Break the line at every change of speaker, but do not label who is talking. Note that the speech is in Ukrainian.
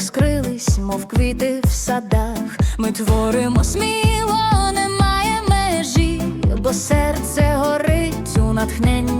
розкрились, мов квіти в садах. Ми творимо сміло, немає межі, бо серце горить у натхненні